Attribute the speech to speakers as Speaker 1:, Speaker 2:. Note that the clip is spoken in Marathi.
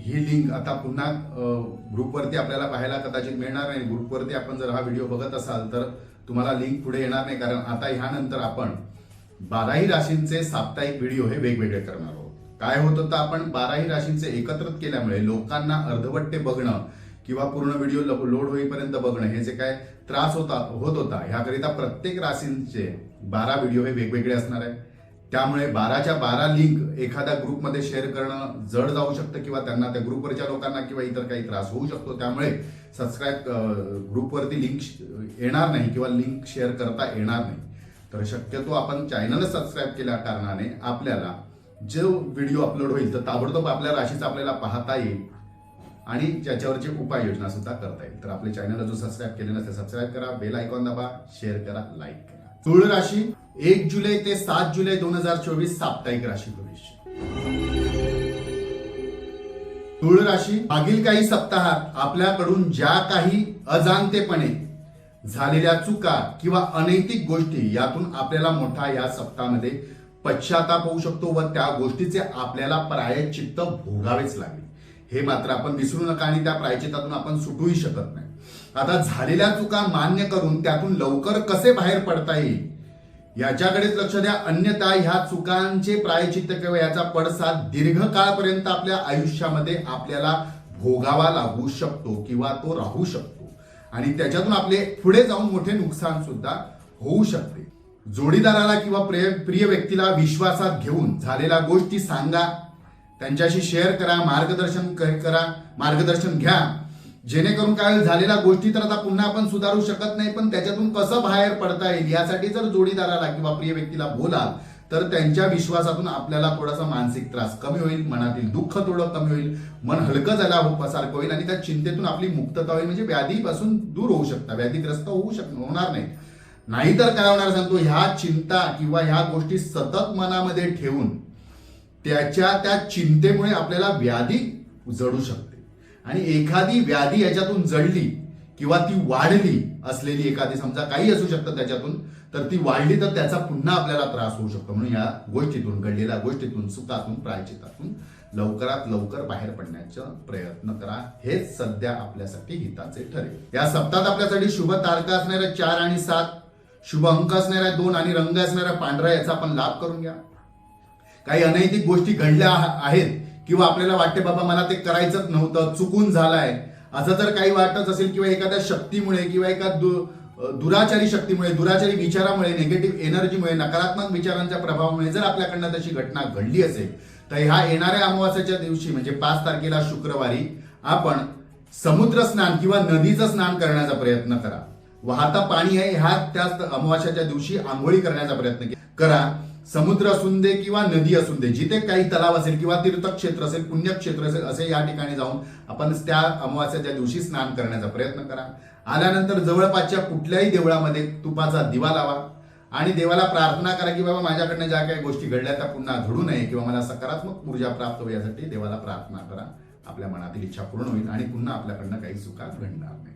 Speaker 1: ही लिंक आता पुन्हा ग्रुपवरती आपल्याला पाहायला कदाचित मिळणार नाही. ग्रुपवरती आपण जर हा व्हिडिओ बघत असाल तर तुम्हाला लिंक पुढे येणार नाही. कारण आता ह्यानंतर आपण बाराही राशींचे साप्ताहिक व्हिडिओ हे वेगवेगळे करणार आहोत. काय होत होतं आपण? बाराही राशींचे एकत्रित केल्यामुळे लोकांना अर्धवट्टे बघणं किंवा पूर्ण व्हिडिओ लोड होईपर्यंत बघणं हे जे काय त्रास होता होत होता ह्याकरिता प्रत्येक राशींचे बारा व्हिडिओ हे वेगवेगळे असणार आहे त्यामुळे बाराच्या बारा लिंक एखाद्या ग्रुपमध्ये शेअर करणं जड जाऊ शकतं किंवा त्यांना त्या ग्रुपवरच्या लोकांना किंवा इतर काही त्रास होऊ शकतो. त्यामुळे सबस्क्राईब ग्रुपवरती लिंक येणार नाही किंवा लिंक शेअर करता येणार नाही. तर शक्यतो आपण चॅनल सबस्क्राईब केल्या कारणाने आपल्याला जो व्हिडिओ अपलोड होईल तर ताबडतोब आपल्या राशीचा आपल्याला पाहता येईल आणि ज्याच्यावरची उपाययोजना सुद्धा करता येईल. तर आपले चॅनल जो सबस्क्राईब केले नसेल सबस्क्राईब करा बेल आयकॉन दाबा शेअर करा लाईक करा. तुळ राशी एक जुलै ते सात जुलै दोन हजार चोवीस साप्ताहिक राशी भविष्य तुळ राशी मागील काही सप्ताहात आपल्याकडून ज्या काही अजाणतेपणे झालेल्या चुका किंवा अनैतिक गोष्टी यातून आपल्याला मोठा या सप्ताहामध्ये पश्चाताप होऊ शकतो व त्या गोष्टीचे आपल्याला प्रायचित्त भोगावेच लागेल. हे मात्र आपण विसरू नका आणि त्या प्रायचित्तातून आपण सुटूही शकत नाही. आता झालेल्या चुका मान्य करून त्यातून लवकर कसे बाहेर पडता येईल? याच्याकडेच लक्ष द्या. अन्यथा ह्या चुकांचे प्रायचित्त किंवा याचा पडसाद दीर्घकाळपर्यंत आपल्या आयुष्यामध्ये आपल्याला भोगावा लागू शकतो किंवा तो राहू शकतो. आणि त्याच्यातून आपले पुढे जाऊन मोठे नुकसान सुद्धा होऊ शकते. जोडीदाराला किंवा प्रिय प्रिय व्यक्तीला विश्वासात घेऊन झालेल्या गोष्टी सांगा. त्यांच्याशी शेअर करा मार्गदर्शन करा मार्गदर्शन घ्या. जेणेकरून काय होईल, झालेल्या गोष्टी तर आता पुन्हा आपण सुधारू शकत नाही पण त्याच्यातून कसं बाहेर पडता येईल यासाठी जर जोडीदाराला किंवा प्रिय व्यक्तीला बोलाल तर त्यांच्या विश्वासातून आपल्याला थोडासा मानसिक त्रास कमी होईल मनातील दुःख थोडं कमी होईल मन हलकं झाला सारखं होईल आणि त्या चिंतेतून आपली मुक्तता होईल म्हणजे व्याधीपासून दूर होऊ शकता व्याधीग्रस्त होऊ शक होणार नाही. नाहीतर काय होणार सांगतो ह्या चिंता किंवा ह्या गोष्टी सतत मनामध्ये ठेवून त्याच्या त्या चिंतेमुळे आपल्याला व्याधी जडू शकते आणि एखादी व्याधी याच्यातून जडली किंवा ती वाढली असलेली एखादी समजा काही असू शकतं त्याच्यातून तर ती वाढली तर त्याचा पुन्हा आपल्याला त्रास होऊ शकतो. म्हणून या गोष्टीतून घडलेल्या गोष्टीतून सुखातून प्रायचितातून लवकरात लवकर बाहेर पडण्याचा प्रयत्न करा. हेच सध्या आपल्यासाठी हिताचे ठरेल. या सप्ताहात आपल्यासाठी शुभ तारका असणाऱ्या चार आणि सात शुभ अंक असणाऱ्या दोन आणि रंग असणाऱ्या पांढरा याचा आपण लाभ करून घ्या. काही अनैतिक गोष्टी घडल्या आहेत किंवा आपल्याला वाटते बाबा मला ते करायचंच नव्हतं चुकून झालाय. असं जर काही वाटत असेल किंवा एखाद्या शक्तीमुळे किंवा एका दु- दुराचारी शक्तीमुळे दुराचारी विचारामुळे निगेटिव्ह एनर्जीमुळे नकारात्मक विचारांच्या प्रभावामुळे जर आपल्याकडनं तशी घटना घडली असेल तर ह्या येणाऱ्या अमावास्याच्या दिवशी म्हणजे पाच तारखेला शुक्रवारी आपण समुद्र स्नान किंवा नदीचं स्नान करण्याचा प्रयत्न करा. वाहता पाणी आहे ह्या त्याच अमावास्याच्या दिवशी आंघोळी करण्याचा प्रयत्न करा. समुद्र असून दे किंवा नदी असून दे जिथे काही तलाव असेल किंवा तीर्थक्षेत्र असेल पुण्यक्षेत्र असेल असे या ठिकाणी जाऊन आपण त्या अमावास्याच्या दिवशी स्नान करण्याचा प्रयत्न करा. आल्यानंतर जवळपासच्या कुठल्याही देवळामध्ये तुपाचा दिवा लावा आणि देवाला प्रार्थना करा की बाबा माझ्याकडनं ज्या काही गोष्टी घडल्या त्या पुन्हा घडू नये किंवा मला सकारात्मक ऊर्जा प्राप्त होईल यासाठी देवाला प्रार्थना करा. आपल्या मनातील इच्छा पूर्ण होईल आणि पुन्हा आपल्याकडनं काही चुका घडणार नाही.